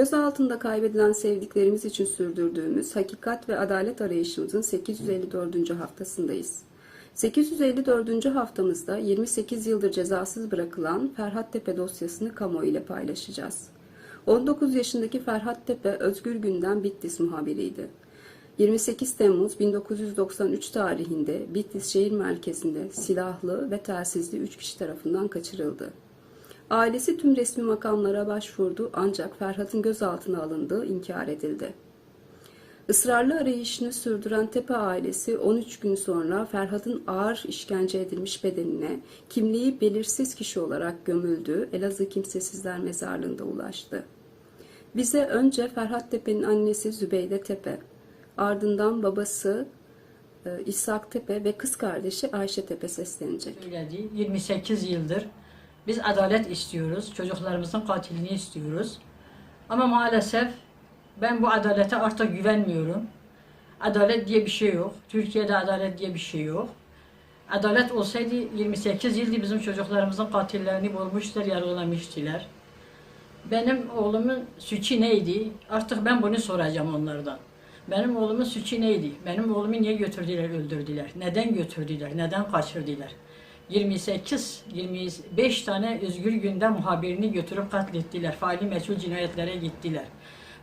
Gözaltında kaybedilen sevdiklerimiz için sürdürdüğümüz hakikat ve adalet arayışımızın 854. haftasındayız. 854. haftamızda 28 yıldır cezasız bırakılan Ferhat Tepe dosyasını kamuoyu ile paylaşacağız. 19 yaşındaki Ferhat Tepe Özgür Gündem Bitlis muhabiriydi. 28 Temmuz 1993 tarihinde Bitlis şehir merkezinde silahlı ve telsizli 3 kişi tarafından kaçırıldı. Ailesi tüm resmi makamlara başvurdu ancak Ferhat'ın gözaltına alındığı inkar edildi. Israrlı arayışını sürdüren Tepe ailesi 13 gün sonra Ferhat'ın ağır işkence edilmiş bedenine kimliği belirsiz kişi olarak gömüldüğü Elazığ Kimsesizler Mezarlığı'nda ulaştı. Bize önce Ferhat Tepe'nin annesi Zübeyde Tepe, ardından babası e, İshak Tepe ve kız kardeşi Ayşe Tepe seslenecek. söyledi. 28 yıldır biz adalet istiyoruz. Çocuklarımızın katilini istiyoruz. Ama maalesef ben bu adalete artık güvenmiyorum. Adalet diye bir şey yok. Türkiye'de adalet diye bir şey yok. Adalet olsaydı 28 yıldır bizim çocuklarımızın katillerini bulmuşlar, yargılamıştılar. Benim oğlumun suçu neydi? Artık ben bunu soracağım onlardan. Benim oğlumun suçu neydi? Benim oğlumu niye götürdüler, öldürdüler? Neden götürdüler? Neden kaçırdılar? 28, 25 tane Özgür Gündem muhabirini götürüp katlettiler. Faili meçhul cinayetlere gittiler.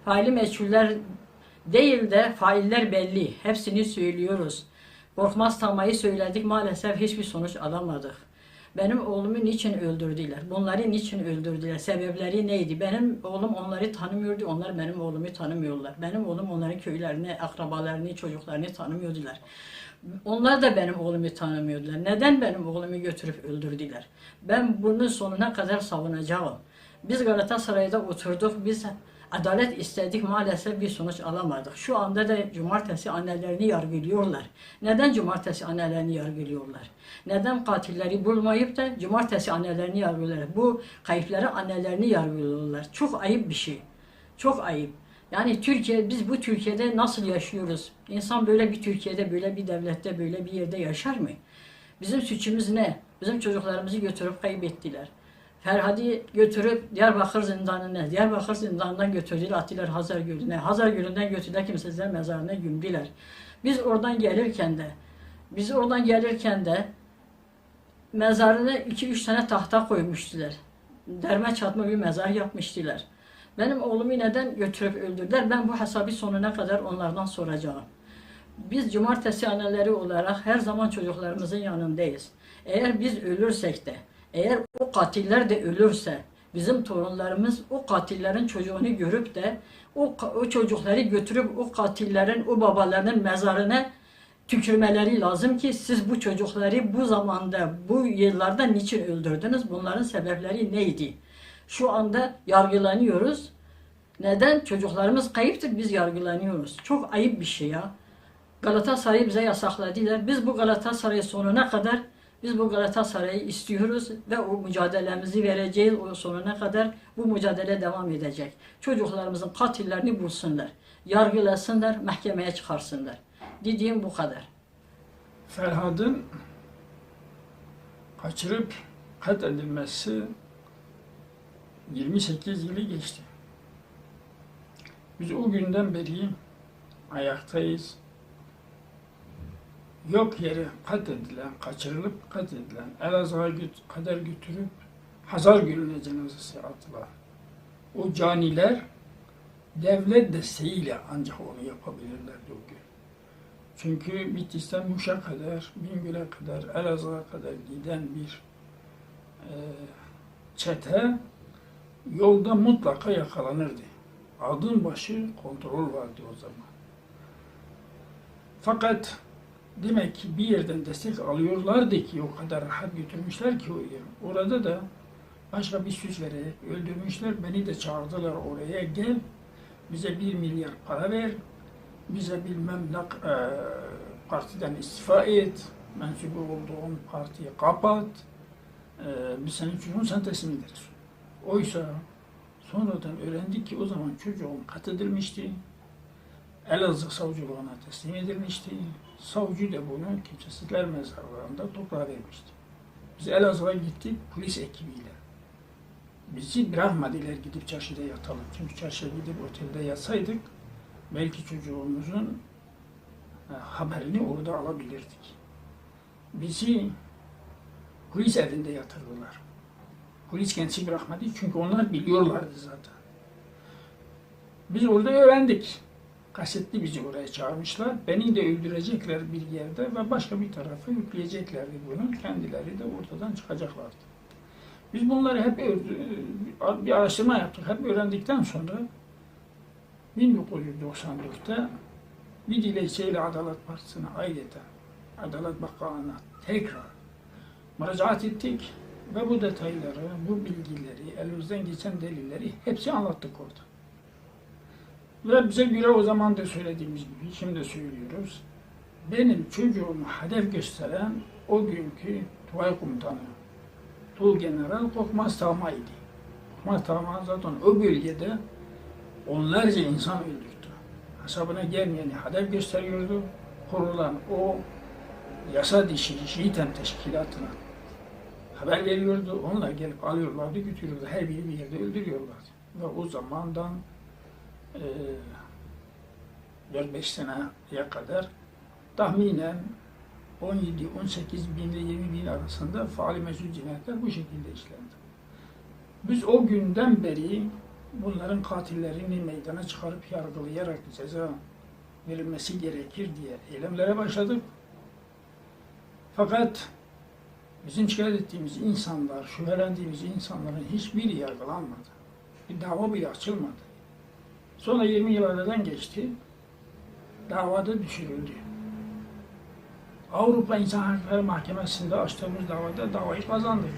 Faili meçhuller değil de failler belli. Hepsini söylüyoruz. Korkmaz Tamay'ı söyledik maalesef hiçbir sonuç alamadık. Benim oğlumu niçin öldürdüler? Bunları niçin öldürdüler? Sebepleri neydi? Benim oğlum onları tanımıyordu, onlar benim oğlumu tanımıyorlar. Benim oğlum onların köylerini, akrabalarını, çocuklarını tanımıyordular. Onlar da benim oğlumu tanımıyordular. Neden benim oğlumu götürüp öldürdüler? Ben bunun sonuna kadar savunacağım. Biz Galatasaray'da oturduk, biz adalet istedik maalesef bir sonuç alamadık. Şu anda da cumartesi annelerini yargılıyorlar. Neden cumartesi annelerini yargılıyorlar? Neden katilleri bulmayıp da cumartesi annelerini yargılıyorlar? Bu kayıpları annelerini yargılıyorlar. Çok ayıp bir şey. Çok ayıp. Yani Türkiye, biz bu Türkiye'de nasıl yaşıyoruz? İnsan böyle bir Türkiye'de, böyle bir devlette, böyle bir yerde yaşar mı? Bizim suçumuz ne? Bizim çocuklarımızı götürüp kaybettiler. Ferhadi götürüp Diyarbakır zindanına, Diyarbakır zindanından götürdüler, attılar Hazar Gölü'ne. Hazar Gölü'nden götürdüler kimsesizler mezarına gömdüler. Biz oradan gelirken de, biz oradan gelirken de mezarına iki üç tane tahta koymuştular. Derme çatma bir mezar yapmıştılar. Benim oğlumu neden götürüp öldürdüler? Ben bu hesabı sonuna kadar onlardan soracağım. Biz cumartesi anneleri olarak her zaman çocuklarımızın yanındayız. Eğer biz ölürsek de, eğer o katiller de ölürse, bizim torunlarımız o katillerin çocuğunu görüp de o, o çocukları götürüp o katillerin, o babalarının mezarına tükürmeleri lazım ki siz bu çocukları bu zamanda, bu yıllarda niçin öldürdünüz? Bunların sebepleri neydi? Şu anda yargılanıyoruz. Neden? Çocuklarımız kayıptır, biz yargılanıyoruz. Çok ayıp bir şey ya. Galatasaray'ı bize yasakladılar. Biz bu Galatasaray sonuna kadar biz bu Galatasaray'ı istiyoruz ve o mücadelemizi vereceğiz. O sonuna kadar bu mücadele devam edecek. Çocuklarımızın katillerini bulsunlar. Yargılasınlar, mahkemeye çıkarsınlar. Dediğim bu kadar. Ferhat'ın kaçırıp katledilmesi 28 yılı geçti. Biz o günden beri ayaktayız. Yok yere katledilen, kaçırılıp katledilen, Elazığ'a kadar götürüp Hazar Gölü'ne cenazesi attılar. O caniler devlet desteğiyle ancak onu yapabilirlerdi o gün. Çünkü Bitlis'ten Muş'a kadar, Bingöl'e kadar, Elazığ'a kadar giden bir e, çete yolda mutlaka yakalanırdı. Adım başı kontrol vardı o zaman. Fakat demek ki bir yerden destek alıyorlardı ki o kadar rahat götürmüşler ki o yeri. Orada da başka bir süs vererek öldürmüşler. Beni de çağırdılar oraya gel bize bir milyar para ver bize bilmem ne e, partiden istifa et mensubu olduğun partiyi kapat e, biz senin çocuğun sen teslim ederiz. Oysa sonradan öğrendik ki o zaman çocuğum katledilmişti. Elazığ savcılığına teslim edilmişti. Savcı da bunu kimsesizler mezarlarında toprağa vermişti. Biz Elazığ'a gittik polis ekibiyle. bizi bırakmadılar gidip çarşıda yatalım. Çünkü çarşıya gidip otelde yatsaydık belki çocuğumuzun e, haberini orada alabilirdik. Bizi polis evinde yatırdılar. Polis kendisi bırakmadı çünkü onlar biliyorlardı zaten. Biz orada öğrendik. Kasetli bizi oraya çağırmışlar. Beni de öldürecekler bir yerde ve başka bir tarafa yükleyeceklerdi bunu. Kendileri de ortadan çıkacaklardı. Biz bunları hep bir araştırma yaptık. Hep öğrendikten sonra 1994'te bir dilekçeyle Adalet Partisi'ne ayrıca Adalet Bakanlığı'na tekrar müracaat ettik ve bu detayları, bu bilgileri, elimizden geçen delilleri hepsi anlattık orada. Ve bize göre o zaman da söylediğimiz gibi, şimdi söylüyoruz. Benim çocuğumu hedef gösteren o günkü Tugay Komutanı, Tuğ General Korkmaz Tağma'ydı. Korkmaz Tağma zaten o bölgede onlarca insan öldürdü. Hesabına gelmeyeni hedef gösteriyordu. Kurulan o yasa dışı Şiiten Teşkilatı'na haber veriyordu. Onlar gelip alıyorlardı, götürüyordu. Her biri bir yerde öldürüyorlardı. Ve o zamandan e, 4-5 seneye kadar tahminen 17-18 bin ile 20 bin arasında faali mesul cinayetler bu şekilde işlendi. Biz o günden beri bunların katillerini meydana çıkarıp yargılayarak ceza verilmesi gerekir diye eylemlere başladık. Fakat bizim şikayet ettiğimiz insanlar, şüphelendiğimiz insanların hiçbiri yargılanmadı. Bir dava bile açılmadı. Sonra 20 yıl aradan geçti. Davada düşürüldü. Avrupa İnsan Hakları Mahkemesi'nde açtığımız davada davayı kazandık.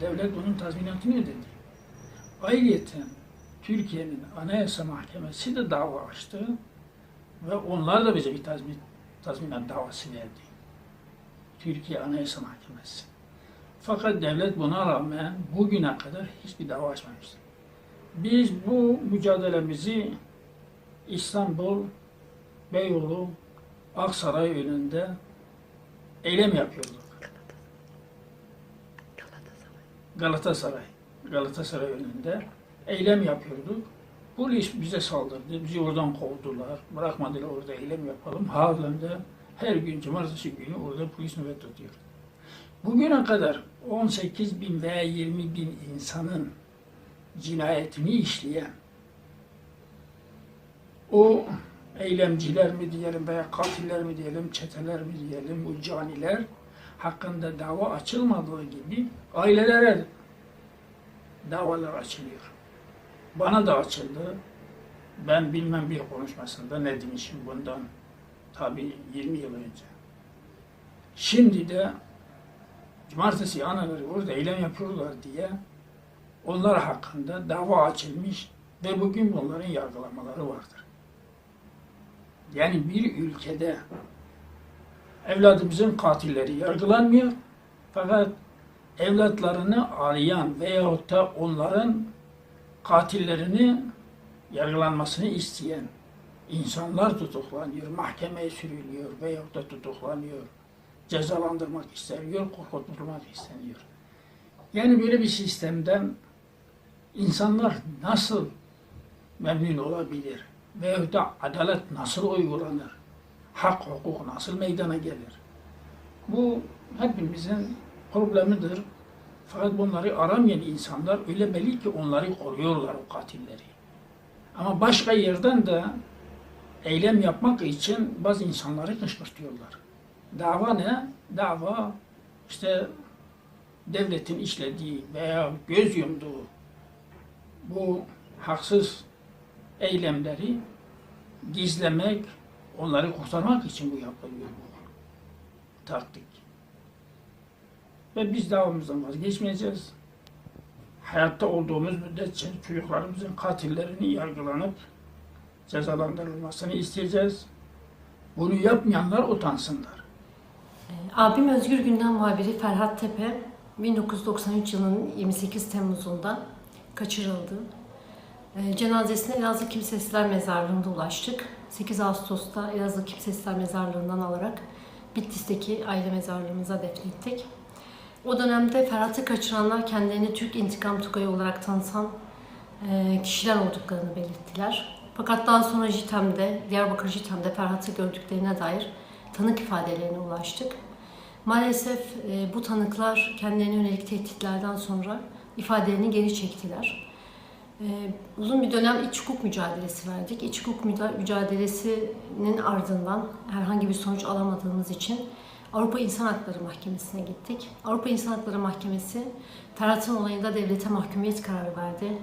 Devlet bunun tazminatını ödedi. Ayrıca Türkiye'nin Anayasa Mahkemesi de dava açtı ve onlar da bize bir tazmin, tazminat davası verdi. Türkiye Anayasa Mahkemesi. Fakat devlet buna rağmen bugüne kadar hiçbir dava açmamıştı. Biz bu mücadelemizi İstanbul, Beyoğlu, Aksaray önünde eylem yapıyorduk. Galatasaray, Galatasaray önünde eylem yapıyorduk. Polis bize saldırdı, bizi oradan kovdular, bırakmadılar orada eylem yapalım. Halen de her gün cumartesi günü orada polis nöbet tutuyor. Bugüne kadar 18 bin veya 20 bin insanın cinayetini işleyen o eylemciler mi diyelim veya katiller mi diyelim, çeteler mi diyelim, bu caniler hakkında dava açılmadığı gibi ailelere davalar açılıyor. Bana da açıldı. Ben bilmem bir konuşmasında ne demişim bundan tabii 20 yıl önce. Şimdi de cumartesi anaları orada eylem yapıyorlar diye onlar hakkında dava açılmış ve bugün bunların yargılamaları vardır. Yani bir ülkede evladımızın katilleri yargılanmıyor fakat evlatlarını arayan veyahut da onların katillerini yargılanmasını isteyen insanlar tutuklanıyor, mahkemeye sürülüyor veyahut da tutuklanıyor, cezalandırmak isteniyor, korkutulmak isteniyor. Yani böyle bir sistemden insanlar nasıl memnun olabilir? Veyahut da adalet nasıl uygulanır? Hak, hukuk nasıl meydana gelir? Bu hepimizin problemidir. Fakat bunları aramayan insanlar öyle belli ki onları koruyorlar o katilleri. Ama başka yerden de eylem yapmak için bazı insanları kışkırtıyorlar. Dava ne? Dava işte devletin işlediği veya göz yumduğu bu haksız eylemleri gizlemek, onları kurtarmak için bu yapılıyor bu taktik. Ve biz davamızdan vazgeçmeyeceğiz. Hayatta olduğumuz müddetçe çocuklarımızın katillerini yargılanıp cezalandırılmasını isteyeceğiz. Bunu yapmayanlar utansınlar. Abim Özgür Gündem muhabiri Ferhat Tepe 1993 yılının 28 Temmuz'unda kaçırıldı. Ee, Cenazesine Elazığ Kimsesizler Mezarlığı'nda ulaştık. 8 Ağustos'ta Elazığ Kimsesizler Mezarlığı'ndan alarak Bitlis'teki aile mezarlığımıza defnettik. O dönemde Ferhat'ı kaçıranlar kendilerini Türk İntikam Tugayı olarak tanıtan e, kişiler olduklarını belirttiler. Fakat daha sonra JITEM'de, Diyarbakır JITEM'de Ferhat'ı gördüklerine dair tanık ifadelerine ulaştık. Maalesef e, bu tanıklar kendilerine yönelik tehditlerden sonra ifadelerini geri çektiler. E, uzun bir dönem iç hukuk mücadelesi verdik. İç hukuk mücadelesinin ardından herhangi bir sonuç alamadığımız için Avrupa İnsan Hakları Mahkemesi'ne gittik. Avrupa İnsan Hakları Mahkemesi Ferhat'ın olayında devlete mahkumiyet kararı verdi.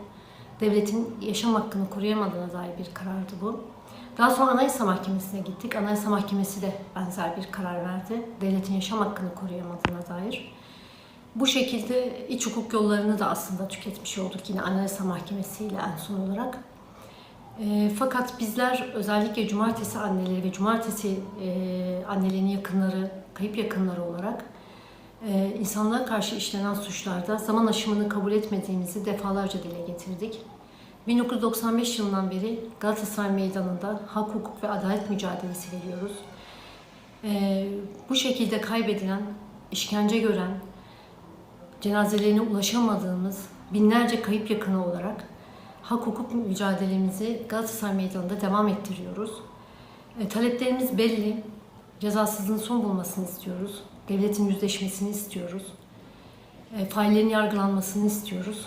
Devletin yaşam hakkını koruyamadığına dair bir karardı bu. Daha sonra Anayasa Mahkemesi'ne gittik. Anayasa Mahkemesi de benzer bir karar verdi. Devletin yaşam hakkını koruyamadığına dair. Bu şekilde iç hukuk yollarını da aslında tüketmiş olduk yine Anayasa Mahkemesi ile en son olarak. E, fakat bizler özellikle cumartesi anneleri ve cumartesi e, annelerin yakınları, kayıp yakınları olarak e, insanlığa karşı işlenen suçlarda zaman aşımını kabul etmediğimizi defalarca dile getirdik. 1995 yılından beri Galatasaray Meydanı'nda hak, hukuk ve adalet mücadelesi veriyoruz. E, bu şekilde kaybedilen, işkence gören, cenazelerine ulaşamadığımız binlerce kayıp yakını olarak hak hukuk mücadelemizi Galatasaray Meydanı'nda devam ettiriyoruz. E, taleplerimiz belli. Cezasızlığın son bulmasını istiyoruz. Devletin yüzleşmesini istiyoruz. E, faillerin yargılanmasını istiyoruz.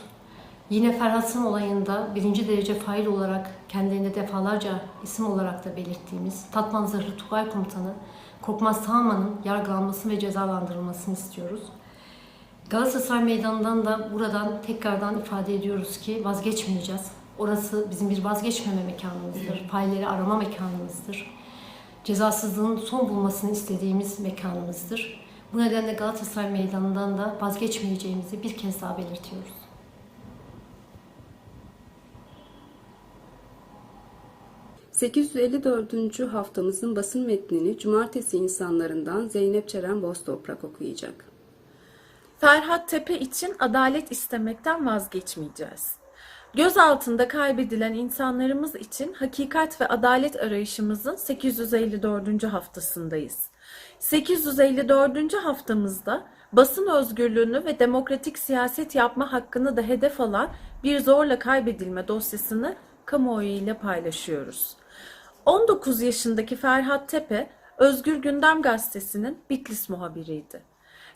Yine Ferhat'ın olayında birinci derece fail olarak kendilerine defalarca isim olarak da belirttiğimiz Tatman Zırhlı Tugay Komutanı Korkmaz Tağman'ın yargılanması ve cezalandırılmasını istiyoruz. Galatasaray Meydanı'ndan da buradan tekrardan ifade ediyoruz ki vazgeçmeyeceğiz. Orası bizim bir vazgeçmeme mekanımızdır. Failleri arama mekanımızdır. Cezasızlığın son bulmasını istediğimiz mekanımızdır. Bu nedenle Galatasaray Meydanı'ndan da vazgeçmeyeceğimizi bir kez daha belirtiyoruz. ...854. haftamızın basın metnini Cumartesi insanlarından Zeynep Çeren Boztoprak okuyacak. Ferhat Tepe için adalet istemekten vazgeçmeyeceğiz. Göz altında kaybedilen insanlarımız için hakikat ve adalet arayışımızın 854. haftasındayız. 854. haftamızda basın özgürlüğünü ve demokratik siyaset yapma hakkını da hedef alan bir zorla kaybedilme dosyasını kamuoyu ile paylaşıyoruz. 19 yaşındaki Ferhat Tepe, Özgür Gündem Gazetesi'nin Bitlis muhabiriydi.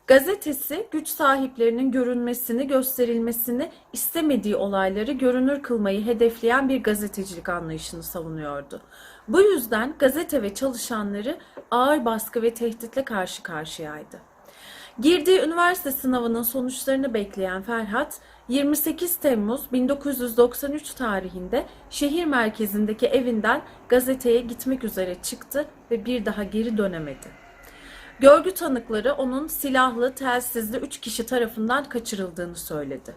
Gazetesi güç sahiplerinin görünmesini, gösterilmesini istemediği olayları görünür kılmayı hedefleyen bir gazetecilik anlayışını savunuyordu. Bu yüzden gazete ve çalışanları ağır baskı ve tehditle karşı karşıyaydı. Girdiği üniversite sınavının sonuçlarını bekleyen Ferhat, 28 Temmuz 1993 tarihinde şehir merkezindeki evinden gazeteye gitmek üzere çıktı ve bir daha geri dönemedi. Görgü tanıkları onun silahlı, telsizli 3 kişi tarafından kaçırıldığını söyledi.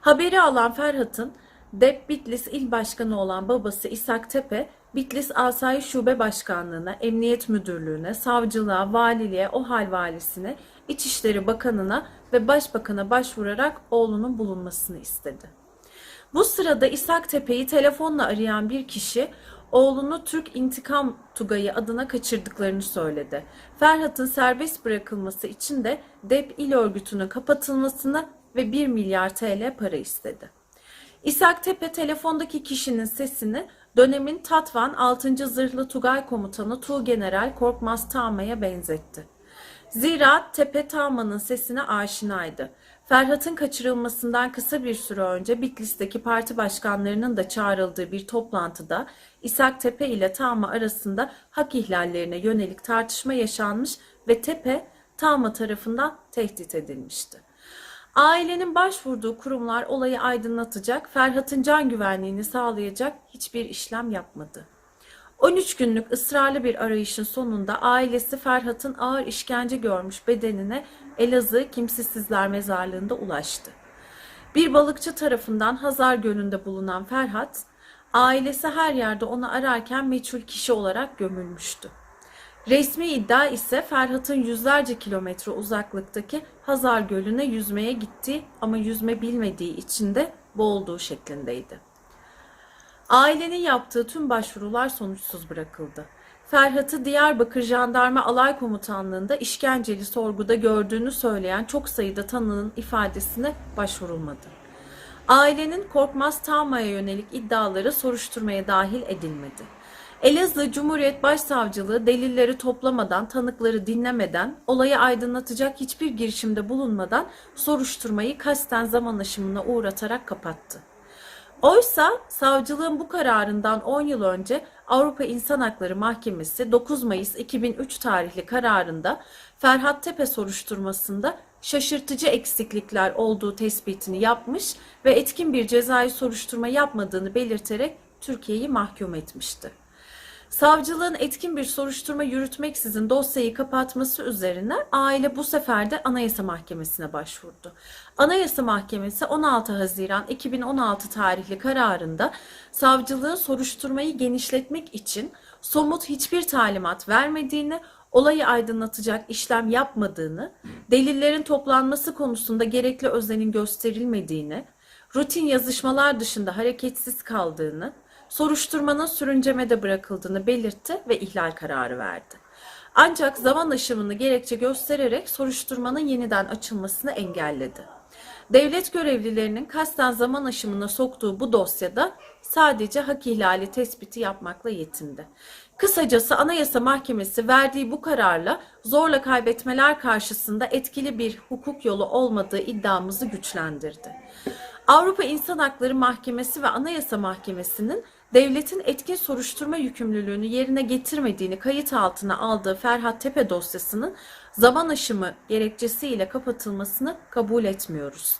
Haberi alan Ferhat'ın DEP Bitlis İl Başkanı olan babası İshak Tepe, Bitlis Asayiş Şube Başkanlığı'na, Emniyet Müdürlüğü'ne, savcılığa, valiliğe, OHAL valisine, İçişleri Bakanı'na ve Başbakan'a başvurarak oğlunun bulunmasını istedi. Bu sırada İshak Tepe'yi telefonla arayan bir kişi oğlunu Türk İntikam Tugayı adına kaçırdıklarını söyledi. Ferhat'ın serbest bırakılması için de DEP İl Örgütü'nün kapatılmasını ve 1 milyar TL para istedi. İshak Tepe telefondaki kişinin sesini dönemin Tatvan 6. Zırhlı Tugay Komutanı Tuğgeneral Korkmaz Tağma'ya benzetti. Zira Tepe Tağma'nın sesine aşinaydı. Ferhat'ın kaçırılmasından kısa bir süre önce Bitlis'teki parti başkanlarının da çağrıldığı bir toplantıda İshak Tepe ile Tağma arasında hak ihlallerine yönelik tartışma yaşanmış ve Tepe Tağma tarafından tehdit edilmişti. Ailenin başvurduğu kurumlar olayı aydınlatacak, Ferhat'ın can güvenliğini sağlayacak hiçbir işlem yapmadı. 13 günlük ısrarlı bir arayışın sonunda ailesi Ferhat'ın ağır işkence görmüş bedenine Elazığ Kimsesizler Mezarlığı'nda ulaştı. Bir balıkçı tarafından Hazar Gölü'nde bulunan Ferhat, ailesi her yerde onu ararken meçhul kişi olarak gömülmüştü. Resmi iddia ise Ferhat'ın yüzlerce kilometre uzaklıktaki Hazar Gölü'ne yüzmeye gittiği ama yüzme bilmediği için de boğulduğu şeklindeydi. Ailenin yaptığı tüm başvurular sonuçsuz bırakıldı. Ferhat'ı Diyarbakır Jandarma Alay Komutanlığı'nda işkenceli sorguda gördüğünü söyleyen çok sayıda tanığın ifadesine başvurulmadı. Ailenin Korkmaz Tağma'ya yönelik iddiaları soruşturmaya dahil edilmedi. Elazığ Cumhuriyet Başsavcılığı delilleri toplamadan, tanıkları dinlemeden, olayı aydınlatacak hiçbir girişimde bulunmadan soruşturmayı kasten zaman aşımına uğratarak kapattı. Oysa savcılığın bu kararından 10 yıl önce Avrupa İnsan Hakları Mahkemesi 9 Mayıs 2003 tarihli kararında Ferhat Tepe soruşturmasında şaşırtıcı eksiklikler olduğu tespitini yapmış ve etkin bir cezai soruşturma yapmadığını belirterek Türkiye'yi mahkum etmişti. Savcılığın etkin bir soruşturma yürütmeksizin dosyayı kapatması üzerine aile bu sefer de Anayasa Mahkemesi'ne başvurdu. Anayasa Mahkemesi 16 Haziran 2016 tarihli kararında savcılığın soruşturmayı genişletmek için somut hiçbir talimat vermediğini, olayı aydınlatacak işlem yapmadığını, delillerin toplanması konusunda gerekli özenin gösterilmediğini, rutin yazışmalar dışında hareketsiz kaldığını, soruşturmanın sürüncemede bırakıldığını belirtti ve ihlal kararı verdi. Ancak zaman aşımını gerekçe göstererek soruşturmanın yeniden açılmasını engelledi. Devlet görevlilerinin kasten zaman aşımına soktuğu bu dosyada sadece hak ihlali tespiti yapmakla yetindi. Kısacası Anayasa Mahkemesi verdiği bu kararla zorla kaybetmeler karşısında etkili bir hukuk yolu olmadığı iddiamızı güçlendirdi. Avrupa İnsan Hakları Mahkemesi ve Anayasa Mahkemesi'nin devletin etkin soruşturma yükümlülüğünü yerine getirmediğini kayıt altına aldığı Ferhat Tepe dosyasının zaman aşımı gerekçesiyle kapatılmasını kabul etmiyoruz.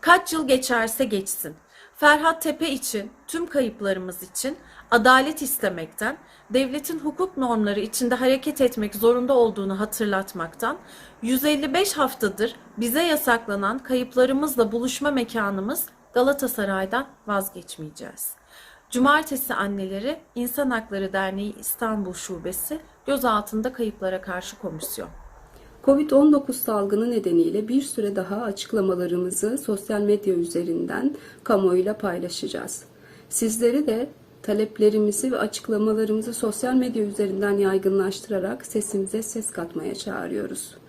Kaç yıl geçerse geçsin. Ferhat Tepe için, tüm kayıplarımız için adalet istemekten, devletin hukuk normları içinde hareket etmek zorunda olduğunu hatırlatmaktan, 155 haftadır bize yasaklanan kayıplarımızla buluşma mekanımız Galatasaray'dan vazgeçmeyeceğiz. Cumartesi Anneleri İnsan Hakları Derneği İstanbul Şubesi gözaltında kayıplara karşı komisyon. Covid-19 salgını nedeniyle bir süre daha açıklamalarımızı sosyal medya üzerinden kamuoyuyla paylaşacağız. Sizleri de taleplerimizi ve açıklamalarımızı sosyal medya üzerinden yaygınlaştırarak sesimize ses katmaya çağırıyoruz.